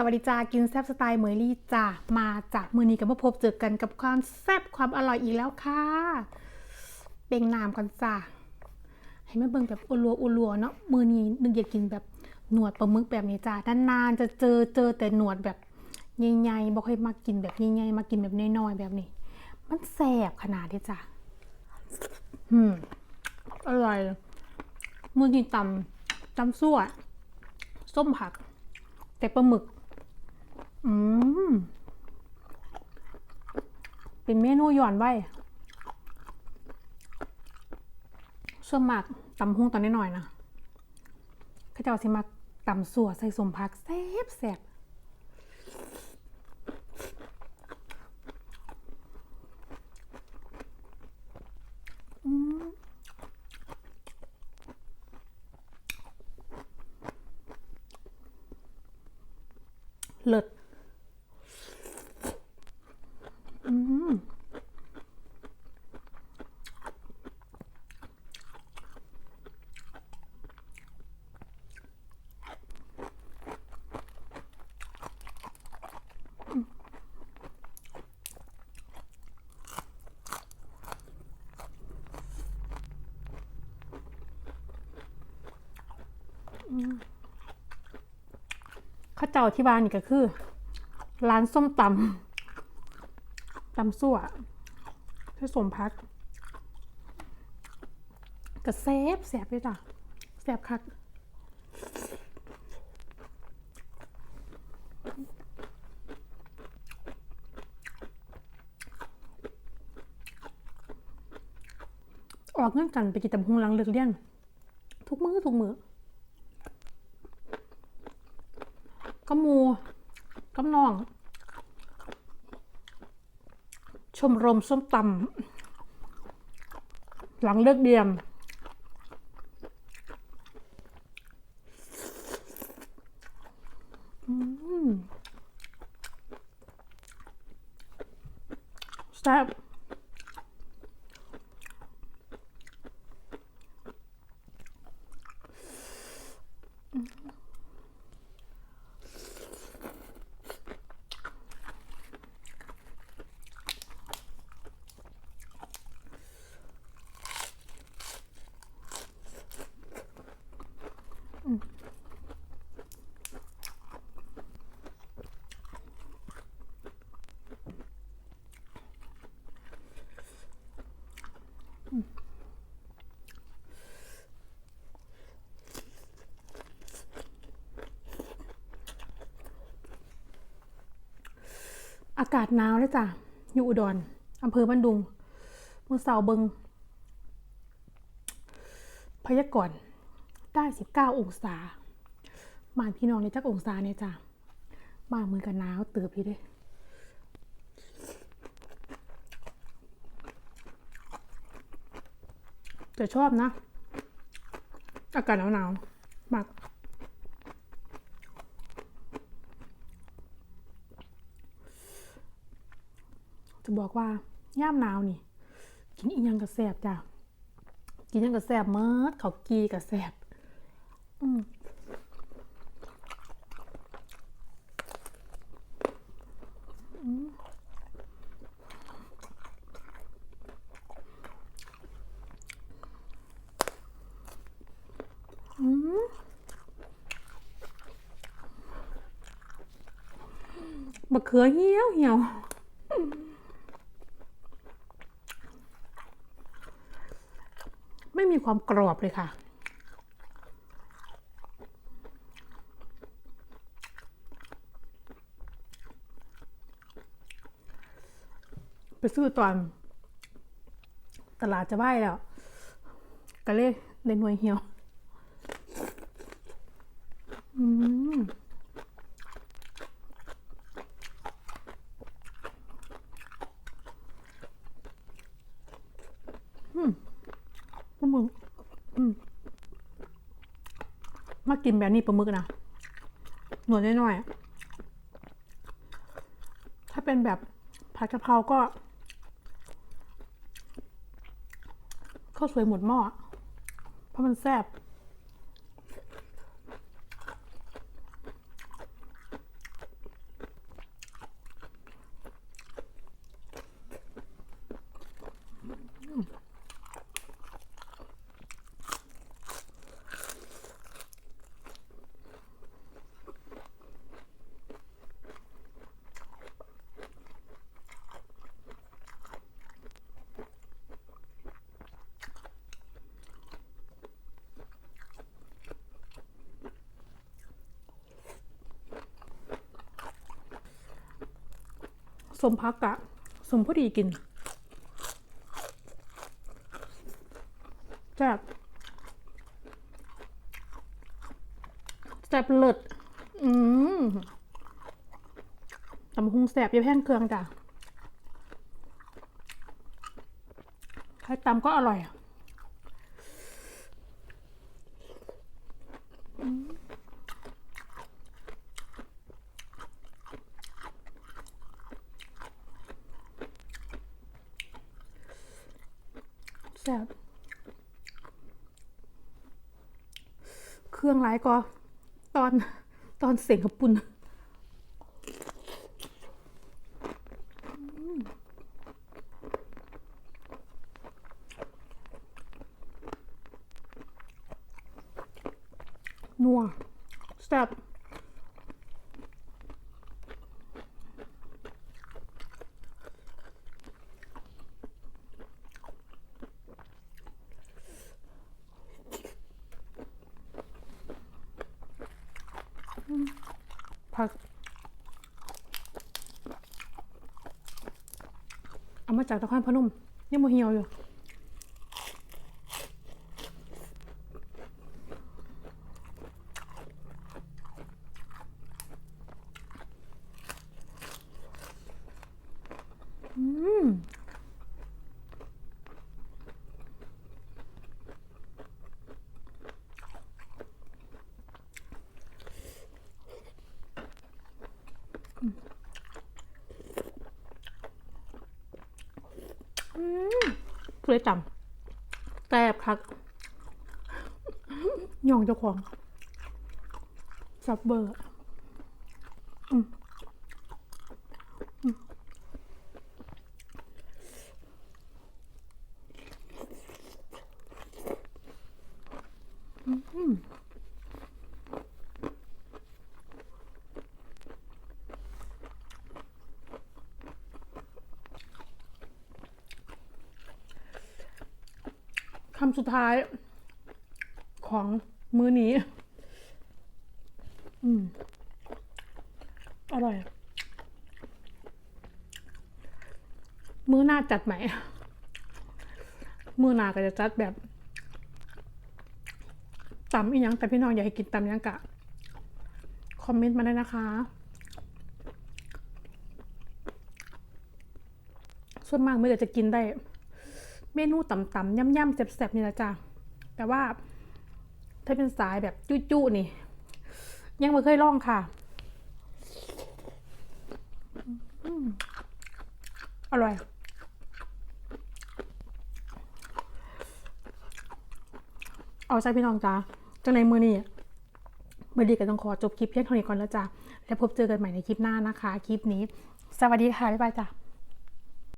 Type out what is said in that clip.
สวัสดีจ้ากินแซบสไตล์เมยลี่จ้ามาจากมือนี้กับมาพบเจอกันกับความแซบความอร่อยอีกแล้วค่ะเบ่งน้ำกันจ้าให้แม่เบิ่งแบบอุลัวอุลัวเนาะมือนี้นึกอยากกินแบบหนวดปลาหมึกแบบนี้จ้านานๆจะเจอเจอแต่หนวดแบบใหญ่ๆบ่ค่อยมากินแบบใหญ่ๆมากินแบบน้อยๆแบบนี้ มันแสบขนาดนี้จ้าอืมอร่อยมือกินตำตำซั่วส้มผัก แต่ปลาหมึก อืม เป็นเมนูหย่อนไว้ส่วนมากตำหุ้งตอนนิดหน่อยนะเขาจะเอาสิมาตำสัวใส่สมพักแซ่บแซ่บเลิศอืม ข้าเจ้าที่บ้านนี่ก็คือ ร้านส้มตำตำสั่วที่สมพักก็แซบแซบเลยจ้ะแซบคักออกเงินกันไปกินตำฮงลังเลิกเรียนทุกมือ้อทุกมือ้อ ก็มูก็น้อง ชมรมส้มตำหลังเลิกเรียนอืมแอากาศหนาวเลยจ้ะ อยู่อุดรอำเภอบ้านดุงมือเสาเบิง พยากรณ์ได้19องศาบ้านพี่น้องในจักองศาเนี่ยจ้ะบ้านมือกันหนาวเติบอยู่ด้แต่ชอบนะ อากาศหนาวๆมาก จะบอกว่าย่ามหนาวนี่ กินอีหยังกระแสบจ้ะกินหยังกระแสบเมิดเขากีกระแสบอืมอืมอืมะเขือเหี่ยวเหี่ยว ไม่มีความกรอบเลยค่ะ ไปซื้อตอน ตลาดจะไหวแล้วก็เลยในหน่วยเหี่ยว อืม ปลาหมึกอืม มากินแบบนี้ปลาหมึกนะหนวดน้อยๆถ้าเป็นแบบผัดกะเพราก็ข้าวสวยหมดหม้อเพราะมันแซ่บ สมพักะสมพอดีกินแซบแซ่บเลิศอืมตำหุงแซ่บยาแพงเครื่องจ้ะใครตำก็อร่อยอะอืมแซ่บเครื่องร้ายก็ตอนตอนเสียงกับปุ่นนัวแซ่บผัก เอามา จากตะคอนพนมยังโมเหี่ยวอยู่ อืม เพื่อต่ำแตบคักย่องเจ้าของซับเบอร์อืมอืมอืม คำสุดท้ายของมื้อนี้ อืม อร่อย มื้อหน้าจัดใหม่มื้อหน้าก็จะจัดแบบตำอีกยังแต่พี่น้องอยากให้กินตำยังกะ คอมเมนต์มาได้นะคะ ส่วนมากเมื่อจะกินได้ เมนูต่ำๆย่ำๆแซ่บๆนี่แหละจ้ะแต่ว่าถ้าเป็นสายแบบจุ้ๆนี่ ยังไม่เคยลองค่ะอร่อยเอาใจพี่น้องจ้าจังในมือนี้เมื่อดีก็ต้องขอจบคลิปเพียงเท่านี้ก่อนแล้วจ้ะแล้วพบเจอกันใหม่ในคลิปหน้านะคะ คลิปนี้ สวัสดีค่ะ บ๊ายบายจ้ะ